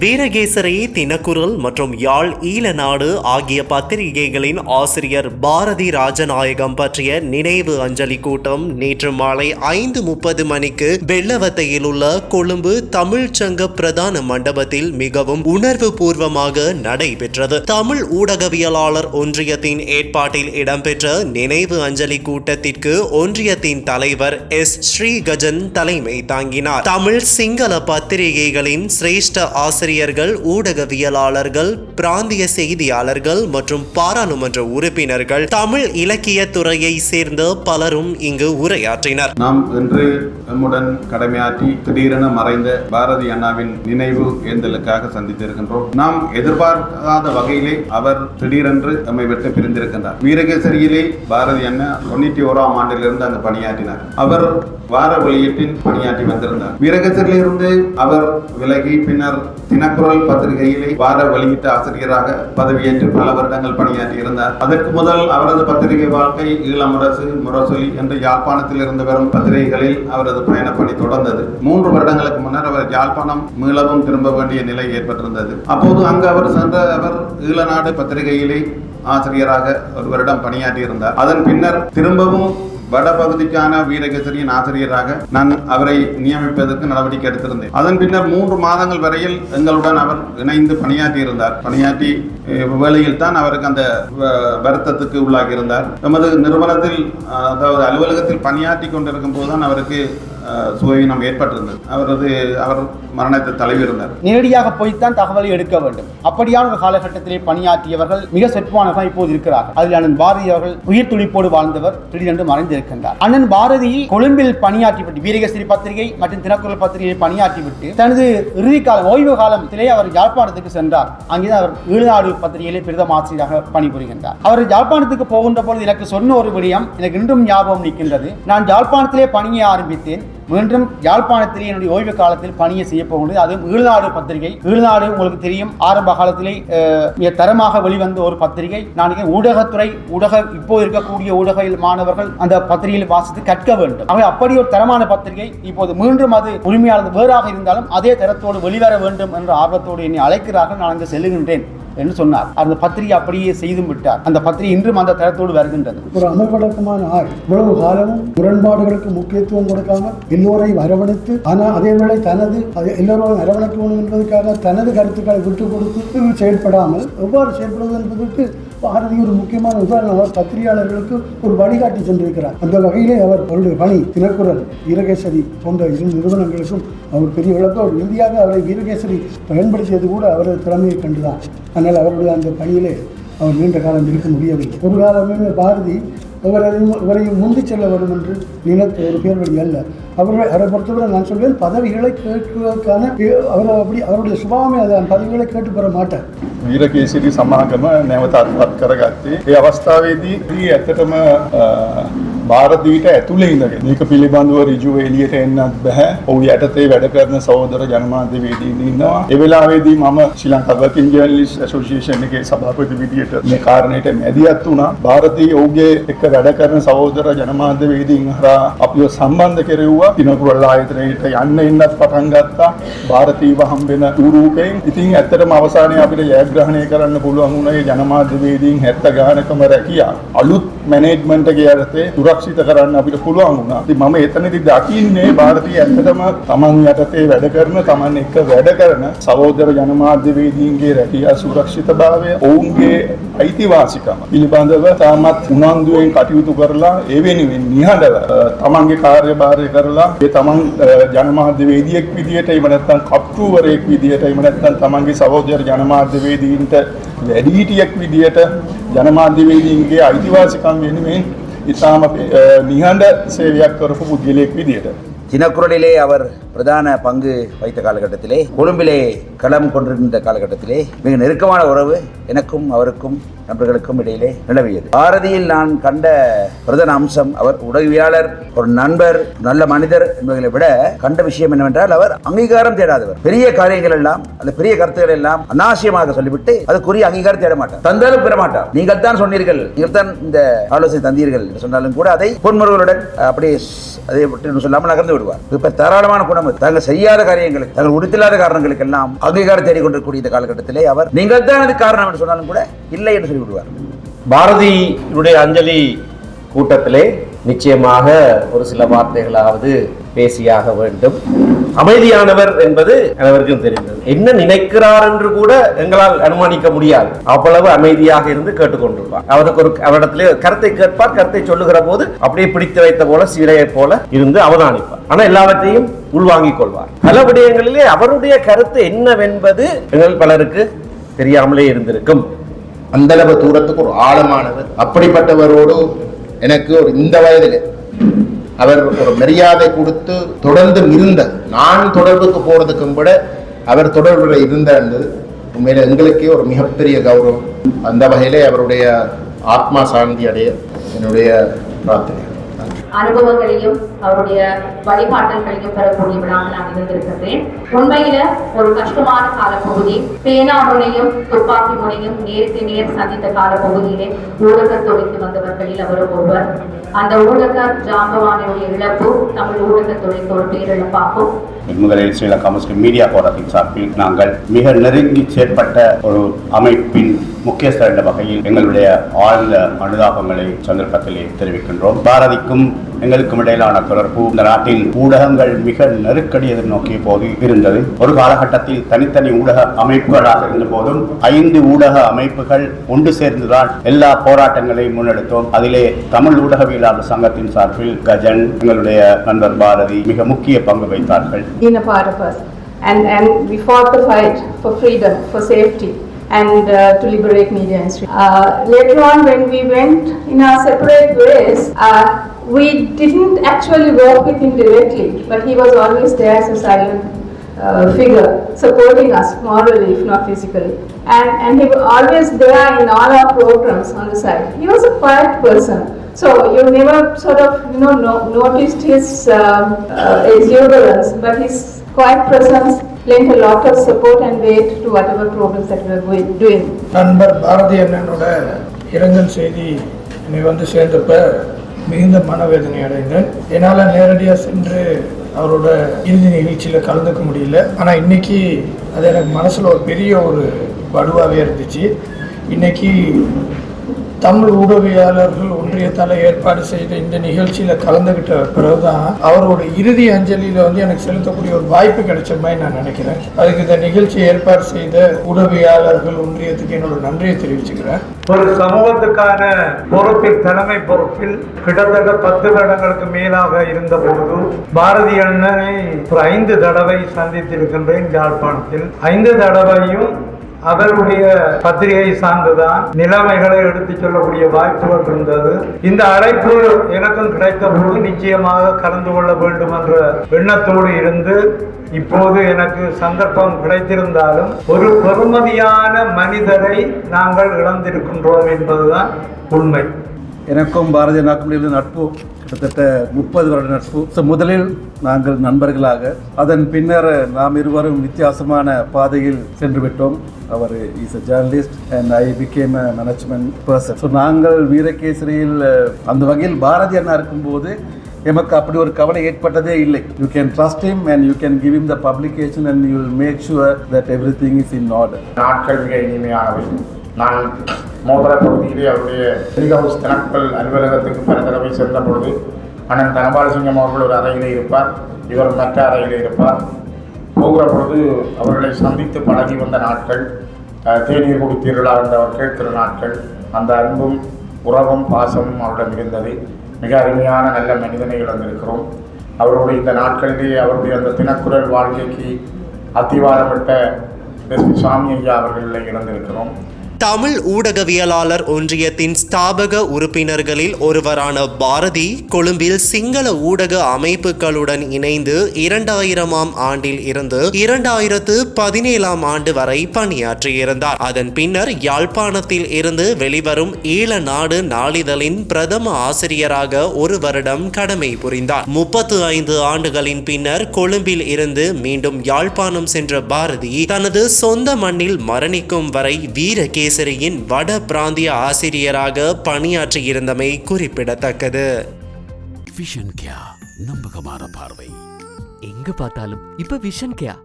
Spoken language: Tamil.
வீரகேசரி தினக்குரல் மற்றும் யாழ் ஈழநாடு ஆகிய பத்திரிகைகளின் ஆசிரியர் பாரதி ராஜநாயகம் பற்றிய நினைவு அஞ்சலி கூட்டம் நேற்று மாலை ஐந்து முப்பது மணிக்கு வெள்ளவத்தையில் உள்ள கொழும்பு தமிழ்ச்சங்க பிரதான மண்டபத்தில் மிகவும் உணர்வு பூர்வமாக நடைபெற்றது. தமிழ் ஊடகவியலாளர் ஒன்றியத்தின் ஏற்பாட்டில் இடம்பெற்ற நினைவு அஞ்சலி கூட்டத்திற்கு ஒன்றியத்தின் தலைவர் எஸ். ஸ்ரீகஜன் தலைமை தாங்கினார். தமிழ் சிங்கள பத்திரிகைகளின் சிரேஷ்ட ஆசிரியர் ஆசிரியர்கள் ஊடகவியலாளர்கள் பிராந்திய செய்தியாளர்கள் மற்றும் பாராளுமன்ற உறுப்பினர்கள் தமிழ் இலக்கிய துறையை சேர்ந்த பலரும் இங்கு உரையாற்றினர். நாம் இன்று நம்முடன் கடமையாற்றி திடீரென மறைந்த பாரதி அண்ணாவின் நினைவு ஏந்தலுக்காக சந்தித்திருக்கின்றோம். நாம் எதிர்பார்க்காத வகையிலே அவர் திடீரென்று நம்மை விட்டு பிரிந்திருக்கின்றார். வீரகேசரியிலே பாரதி அண்ணா தொண்ணூற்றி ஓராம் ஆண்டிலிருந்து அங்கு பணியாற்றினார். அவர் வார வெளியீட்டில் பணியாற்றி வந்திருந்தார். வீரகேசரியிலிருந்து அவர் விலகி பின்னர் தினக்குரல் பத்திரிகையிலே வார வெளியீட்டு ஆசிரியராக பதவியேற்று பல வருடங்கள் பணியாற்றி இருந்தார். அதற்கு முதல் அவரது பத்திரிகை வாழ்க்கை ஈழமுரசு முரசொலி என்ற யாழ்ப்பாணத்தில் இருந்து வரும் பத்திரிகைகளில் அவரது பயணப்பணி தொடர்ந்தது. மூன்று வருடங்களுக்கு முன்னர் அவர் யாழ்ப்பாணம் மீளவும் திரும்ப வேண்டிய நிலை ஏற்பட்டிருந்தது. அப்போது அங்கு அவர் சென்ற அவர் ஈழநாடு பத்திரிகையிலே ஆசிரியராக ஒரு வருடம் பணியாற்றி இருந்தார் அதன் பின்னர் திரும்பவும் வடபகுதிக்கான வீரகேசரியின் ஆசிரியராக நான் அவரை நியமிப்பதற்கு நடவடிக்கை எடுத்திருந்தேன். அதன் பின்னர் மூன்று மாதங்கள் வரையில் எங்களுடன் அவர் இணைந்து பணியாற்றி இருந்தார். பணியாற்றி வேலையில் வேளையில் தான் அவருக்கு அந்த வ- வருத்தத்துக்கு உள்ளாகி இருந்தார் எமது நிறுவனத்தில் அதாவது அலுவலகத்தில் பணியாற்றி கொண்டிருக்கும் போதுதான் அவருக்கு அஹ், ஏற்பட்டிருந்தது. அவரது அவர் மரணத்தை தழுவியிருந்தார். நேரடியாக போய்த்தான் தகவலை எடுக்க வேண்டும். அப்படியான ஒரு காலகட்டத்திலே பணியாற்றியவர்கள் மிக செட்பானவர்கள் இப்போது இருக்கிறார்கள். அதில் அண்ணன் பாரதி அவர்கள் உயிர் துணிப்போடு வாழ்ந்தவர் திடீரென்று மறைந்திருக்கின்றார். அண்ணன் பாரதி கொழும்பில் பணியாற்றிவிட்டு வீரகஸ்ரீ பத்திரிகை மற்றும் தினக்குரல் பத்திரிகையை பணியாற்றிவிட்டு தனது இறுதி காலம் ஓய்வு காலத்திலே அவர் யாழ்ப்பாணத்துக்கு சென்றார். அங்கே அவர் ஈழநாடு பத்திரிகையிலே பிரதம ஆசிரியராக பணிபுரிகின்றார். அவர் யாழ்ப்பாணத்துக்கு போகின்ற பொழுது எனக்கு சொன்ன ஒரு விடயம் எனக்கு இன்றும் ஞாபகம் நிற்கின்றது. நான் யாழ்ப்பாணத்திலே பணியை ஆரம்பித்தேன். மீண்டும் யாழ்ப்பாணத்திலே என்னுடைய ஓய்வு காலத்தில் பணியை செய்ய போகின்றது அதுவும் ஈழ்நாடு பத்திரிகை. ஈழ்நாடு உங்களுக்கு தெரியும். ஆரம்ப காலத்திலே மிக தரமாக வெளிவந்த ஒரு பத்திரிகை. நான் ஊடகத்துறை ஊடக இப்போ இருக்கக்கூடிய ஊடக மாணவர்கள் அந்த பத்திரிகையில் வாசித்து கற்க வேண்டும். ஆகவே அப்படி ஒரு தரமான பத்திரிகை இப்போது மீண்டும் அது உரிமையாளர் வேறாக இருந்தாலும் அதே தரத்தோடு வெளிவர வேண்டும் என்ற ஆர்வத்தோடு என்னை அழைக்கிறார்கள். நான் அங்கு செல்லுகின்றேன். என்று சொன்னார். அந்த பத்திரிகை அப்படியே செய்தும் விட்டார். அந்த பத்திரிகை இன்றும் அந்த தரத்தோடு வருகின்றது. ஒரு அமைப்படக்கமான ஆள் இவ்வளவு காலமும் முரண்பாடுகளுக்கு முக்கியத்துவம் கொடுக்காம எல்லோரையும் அரவணைத்து ஆனால் அதே வேளை தனது அது எல்லோரும் அரவணைக்கணும் என்பதற்காக தனது கருத்துக்களை விட்டு கொடுத்து செயல்படாமல் எவ்வாறு செயல்படுவது என்பதற்கு பாரதி ஒரு முக்கியமான உதாரணம் அவர் பத்திரிகையாளர்களுக்கு ஒரு வழிகாட்டி சென்றிருக்கிறார். அந்த வகையிலே அவர் அவருடைய பணி தினக்குரல் வீரகேசரி போன்ற இரு நிறுவனங்களுக்கும் அவர் பெரிய விளக்கம் அவர் இறுதியாக அவரை வீரகேசரி பயன்படுத்தியது கூட அவரது திறமையை கண்டுதான். ஆனால் அவருடைய அந்த பணியிலே அவர் நீண்ட காலம் இருக்க முடியவில்லை. ஒரு காலமே பாரதி இவர் இவரையும் முந்தி செல்ல வேண்டும் என்று நினைத்த ஒரு பேர் அல்ல. அவர்கள் அவரை பொறுத்தவரை நான் சொல்வேன் பதவிகளை கேட்பதற்கான அவர் அப்படி அவருடைய சுபாவமே அதான் பதவிகளை கேட்டு ಬರೋ ಮಾಟ ವೀರಕೇಸರಿ சமாகம ನೇವತಾತ್ಮಕ ಕರಗಾತಿ அவஸ்தாவேதி ಅವಸ್ಥಾವೇದಿ ಈ භාරදීට ඇතුළේ ඉඳගෙන මේක පිළිබඳව ඍජුව එළියට එන්නත් බෑ. ඔහු යටතේ වැඩ කරන සහෝදර ජනමාධ්‍යවේදීන් ඉන්නවා. ඒ වෙලාවේදී මම Sri Lanka working journalist association එකේ සභාපති විදියට මේ කාරණයට මැදිහත් වුණා. ಭಾರತೀಯ ඔහුගේ එක්ක වැඩ කරන සහෝදර ජනමාධ්‍යවේදීන් හරහා අපිව සම්බන්ධ කෙරෙව්වා. පිනකුරල් ආයතනයට යන්න ඉන්නත් පටන් ගත්තා. ಭಾರತೀයව හම්බෙන රූපයෙන්. ඉතින් ඇත්තටම අවසානයේ අපිට ජයග්‍රහණය කරන්න පුළුවන් වුණේ ජනමාධ්‍යවේදීන් 70 ගානකම රැකියා. අලුත් මැනේජ්මන්ට් එකේ යටතේ තුරක් සුරක්ෂිත කරන්න අපිට පුළුවන් වුණා. ඉතින් මම එතනදී දකින්නේ ಭಾರತೀಯ ඇත්තටම Taman යටතේ වැඩ කරන Taman එක වැඩ කරන සහෝදර ජනමාධ්‍යවේදීන්ගේ රැකියා සුරක්ෂිතභාවය ඔවුන්ගේ අයිතිවාසිකම පිළිබඳව තාමත් උනන්දුවෙන් කටයුතු කරලා ඒ වෙනුවෙන් නිහඬව Tamanගේ කාර්යභාරය කරලා ඒ Taman ජනමාධ්‍යවේදියෙක් විදියට එහෙම නැත්නම් කප්ටුවරයෙක් විදියට එහෙම නැත්නම් Tamanගේ සහෝදර ජනමාධ්‍යවේදීන්ට වැඩිහිටියෙක් විදියට ජනමාධ්‍යවේදීන්ගේ අයිතිවාසිකම් වෙනුවෙන් ඉතාම අ, නිහඬ සේවයක් කරපු පුද්ගලයෙක් විදියට தினக்குரலிலே அவர் பிரதான பங்கு வைத்த காலகட்டத்திலே கொழும்பிலே களம் கொண்டிருந்த காலகட்டத்திலே மிக நெருக்கமான உறவு எனக்கும் அவருக்கும் நண்பர்களுக்கும் இடையிலே நிலவியது. பாரதியில் நான் கண்ட பிரதான அம்சம் அவர் உதவியாளர் ஒரு நண்பர் நல்ல மனிதர் என்பதை விட கண்ட விஷயம் என்னவென்றால் அவர் அங்கீகாரம் தேடாதவர். பெரிய காரியங்கள் எல்லாம் அந்த பெரிய கருத்துக்கள் எல்லாம் அநாசியமாக சொல்லிவிட்டு அதுக்குரிய அங்கீகாரம் தேட மாட்டார். தந்தாலும் பெற மாட்டார். நீங்கள் தான் சொன்னீர்கள் நீங்கள் தான் இந்த ஆலோசனை தந்தீர்கள் என்று சொன்னாலும் கூட அதை பொன்முறைகளுடன் அப்படியே அதை விட்டு சொல்லாமல் நகர்ந்து விடுவார். இப்ப தாராளமான குணம் காரணம் தாங்கள் செய்யாத காரியங்களுக்கு தாங்கள் உடுத்தில்லாத காரணங்களுக்கு எல்லாம் அங்கீகாரம் தேடிக்கொண்டிருக்கக்கூடிய இந்த காலகட்டத்திலே அவர் நீங்கள் தான் அது காரணம் என்று சொன்னாலும் கூட இல்லை என்று சொல்லிவிடுவார். பாரதியுடைய அஞ்சலி கூட்டத்திலே நிச்சயமாக ஒரு சில வார்த்தைகளாவது பேசியாக வேண்டும். அமைதியானவர் என்பது அனைவருக்கும் தெரிந்தது. என்ன நினைக்கிறார் என்று கூட எங்களால் அனுமானிக்க முடியாது. அவ்வளவு அமைதியாக இருந்து கேட்டுக்கொண்டிருப்பார். அவருக்கு ஒரு அவரிடத்திலே கருத்தை கேட்பார் கருத்தை சொல்லுகிற போது அப்படியே பிடித்து வைத்த போல சீரையை போல இருந்து அவதானிப்பார். ஆனா எல்லாவற்றையும் உள்வாங்கிக் கொள்வார். பல விடயங்களிலே அவருடைய கருத்து என்னவென்பது எங்கள் பலருக்கு தெரியாமலே இருந்திருக்கும். அந்தளவு தூரத்துக்கு ஒரு ஆழமானவர் அப்படிப்பட்டவரோடு எனக்கு ஒரு இந்த வயதில் அவர் ஒரு மரியாதை கொடுத்து தொடர்ந்து இருந்த நான் தொடர்புக்கு போறதுக்கும் கூட அவர் தொடர்பில் இருந்தது உண்மையில எங்களுக்கே ஒரு மிகப்பெரிய கௌரவம். அந்த வகையிலே அவருடைய ஆத்மா சாந்தி அடைய என்னுடைய பிரார்த்தனை. அனுபவங்களையும் அவருடைய வழிகாட்டல்களையும் பெறக்கூடிய விழாவில் நான் இருந்திருக்கின்றேன் உண்மையில ஒரு கஷ்டமான காலப்பகுதி. பேனா முனையும் துப்பாக்கி முனையும் நேருக்கு நேர் சந்தித்த காலப்பகுதியிலே ஊடக துறைக்கு வந்தவர்களில் அவரும் ஒருவர். அந்த ஊடக ஜாம்பவானுடைய இழப்பு தமிழ் ஊடகத் துறைக்கு ஒரு பேரிழப்பாகும். முதலில் ஸ்ரீலங்கா முஸ்லிம் மீடியா போராட்டத்தின் சார்பில் நாங்கள் மிக நெருங்கி செயற்பட்ட ஒரு அமைப்பின் முக்கியஸ்தர் என்ற வகையில் எங்களுடைய ஆழ்ந்த அனுதாபங்களை சந்தர்ப்பத்திலே தெரிவிக்கின்றோம். பாரதிக்கும் எங்களுக்கும் இடையிலான தொடர்பு இந்த நாட்டில் ஊடகங்கள் மிக நெருக்கடி எதிர்நோக்கிய போது இருந்தது. ஒரு காலகட்டத்தில் தனித்தனி ஊடக அமைப்புகளாக இருந்த போதும் ஐந்து ஊடக அமைப்புகள் ஒன்று சேர்ந்துதான் எல்லா போராட்டங்களையும் முன்னெடுத்தோம். அதிலே தமிழ் ஊடகவியலாளர் சங்கத்தின் சார்பில் கஜன் எங்களுடைய நண்பர் பாரதி மிக முக்கிய பங்கு வைத்தார்கள். And, and we fought the fight for freedom, for safety, and uh, to liberate media in Sri uh, Later on, when we went in our separate ways, uh, we didn't actually work with him directly, but he was always there as a silent uh, figure, supporting us morally, if not physically. And, and he was always there in all our programs on the side. He was a quiet person. So you never sort of, you know, no, noticed his um, uh, exuberance, but his quiet presence lent a lot of support and weight to whatever programs that we were doing. நண்பர் பாரதி அண்ணனோட இரங்கல் செய்தி என்னை வந்து சேர்ந்தப்ப மிகுந்த மனவேதனை அடைந்தேன். என்னால் நேரடியாக சென்று அவரோட இறுதி நிகழ்ச்சியில் கலந்துக்க முடியல. ஆனால் இன்னைக்கு அது எனக்கு மனசில் ஒரு பெரிய ஒரு வடுவாகவே இருந்துச்சு. இன்னைக்கு தமிழ் ஊடகவியாளர்கள் ஒன்றியத்தால் ஏற்பாடு செய்த இந்த நிகழ்ச்சியில் கலந்துக்கிட்ட பிறகுதான் அவரோட இறுதி அஞ்சலியில் வந்து எனக்கு செலுத்தக்கூடிய ஒரு வாய்ப்பு கிடைச்ச மாதிரி நான் நினைக்கிறேன். அதுக்கு இந்த நிகழ்ச்சியை ஏற்பாடு செய்த உதவியாளர்கள் ஒன்றியத்துக்கு என்னோட நன்றியை தெரிவிச்சுக்கிறேன். ஒரு சமூகத்துக்கான பொறுப்பில் தலைமை பொறுப்பில் கிட்டத்தட்ட பத்து வருடங்களுக்கு மேலாக இருந்த பொழுது பாரதி அண்ணனை ஒரு ஐந்து தடவை சந்தித்திருக்கின்றேன் யாழ்ப்பாணத்தில். ஐந்து தடவையும் அவருடைய பத்திரிகை சார்ந்துதான் நிலைமைகளை எடுத்துச் சொல்லக்கூடிய வாய்ப்புகள் இருந்தது. இந்த அழைப்பு எனக்கும் கிடைத்த போது நிச்சயமாக கலந்து கொள்ள வேண்டும் என்ற எண்ணத்தோடு இருந்து இப்போது எனக்கு சந்தர்ப்பம் கிடைத்திருந்தாலும் ஒரு பெருமதியான மனிதரை நாங்கள் இழந்திருக்கின்றோம் என்பதுதான் உண்மை. எனக்கும் பாரதிய நாக்குடியில் நட்பு கிட்டத்தட்ட முப்பது வருட நட்பு. ஸோ முதலில் நாங்கள் நண்பர்களாக அதன் பின்னர் நாம் இருவரும் வித்தியாசமான பாதையில் சென்று விட்டோம். அவர் is a journalist and I became a management person so நாங்கள் வீரகேசரியில் அந்த வகையில் பாரதி அண்ணா இருக்கும்போது எமக்கு அப்படி ஒரு கவலை ஏற்பட்டதே இல்லை. You can trust him and you can give the publication and you you make make that everything is in order நாட்கள் மிக இனிமையானவை நான் மோதர பகுதியிலே அவருடைய டெல்லி ஹவுஸ் தினக்கல் அலுவலகத்துக்கு பல தடவை சென்ற பொழுது அண்ணன் தனபாலசிங்கம் அவர்கள் ஒரு அறையிலே இருப்பார் இவர் மற்ற அறையிலே இருப்பார். போகிற பொழுது அவர்களை சந்தித்து பழகி வந்த நாட்கள் தேநீர் குடித்தீர்களா என்று அவர் கேட்கிற நாட்கள் அந்த அன்பும் உறவும் பாசமும் அவரிடம் இருந்தது. மிக அருமையான நல்ல மனிதனை இழந்திருக்கிறோம். அவருடைய இந்த நாட்களிலே அவருடைய அந்த தினக்குரல் வாழ்க்கைக்கு அத்திவாரமிட்ட எஸ். பி. சாமி ஐயா அவர்களை இழந்திருக்கிறோம். தமிழ் ஊடகவியலாளர் ஒன்றியத்தின் ஸ்தாபக உறுப்பினர்களில் ஒருவரான பாரதி கொழும்பில் சிங்கள ஊடக அமைப்புகளுடன் இணைந்து இரண்டாயிரமாம் ஆண்டில் இருந்து இரண்டாயிரத்து பதினேழாம் ஆண்டு வரை பணியாற்றியிருந்தார். அதன் பின்னர் யாழ்ப்பாணத்தில் இருந்து வெளிவரும் ஈழ நாடு நாளிதழின் பிரதம ஆசிரியராக ஒரு வருடம் கடமை புரிந்தார். முப்பத்து ஐந்து ஆண்டுகளின் பின்னர் கொழும்பில் இருந்து மீண்டும் யாழ்ப்பாணம் சென்ற பாரதி தனது சொந்த மண்ணில் மரணிக்கும் வரை வீரகேசரியின் வட பிராந்திய ஆசிரியராக பணியாற்றியிருந்தமை குறிப்பிடத்தக்கது. விஷன் கியா நம்பகமான பார்வை. எங்க பார்த்தாலும் இப்ப விஷன் கேயா